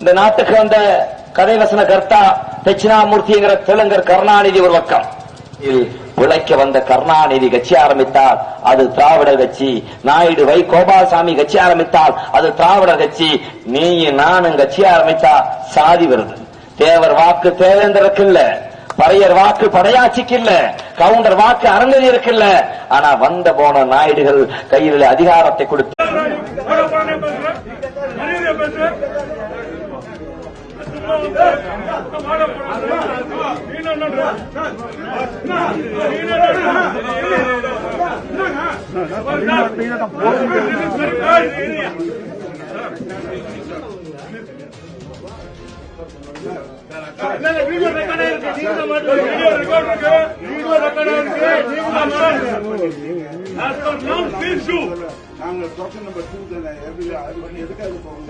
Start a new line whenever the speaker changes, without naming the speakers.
இந்த நாட்டுக்கு வந்த கதைவசன கர்த்தா தட்சிணாமூர்த்திங்கிற தெலுங்கர் கருணாநிதி ஒரு பக்கம். உழைக்க வந்த கருணாநிதி கட்சி ஆரம்பித்தால் அது திராவிடர் கட்சி. நாயுடு வை கோபாலசாமி கட்சி ஆரம்பித்தால் அது திராவிடர் கட்சி. நீயும் நானும் கட்சி ஆரம்பித்தா சாதி வருது. தேவர் வாக்கு தேவேந்தருக்கு இல்ல பறையர் வாக்கு படையாட்சிக்கு இல்ல கவுண்டர் வாக்கு அரங்கதி இல்ல ஆனா வந்த போன நாயுடுகள் கையில் அதிகாரத்தை கொடுத்து
வீடியோ ரெக்கார்டா இருக்கு. வீடியோ ரெக்கார்ட் இருக்கு. வீடியோ ரெக்கார்டா இருக்கு. ஆமா.
நாங்கள் டோக்கன் நம்பர் டூ தானே எதுக்காக போகணும்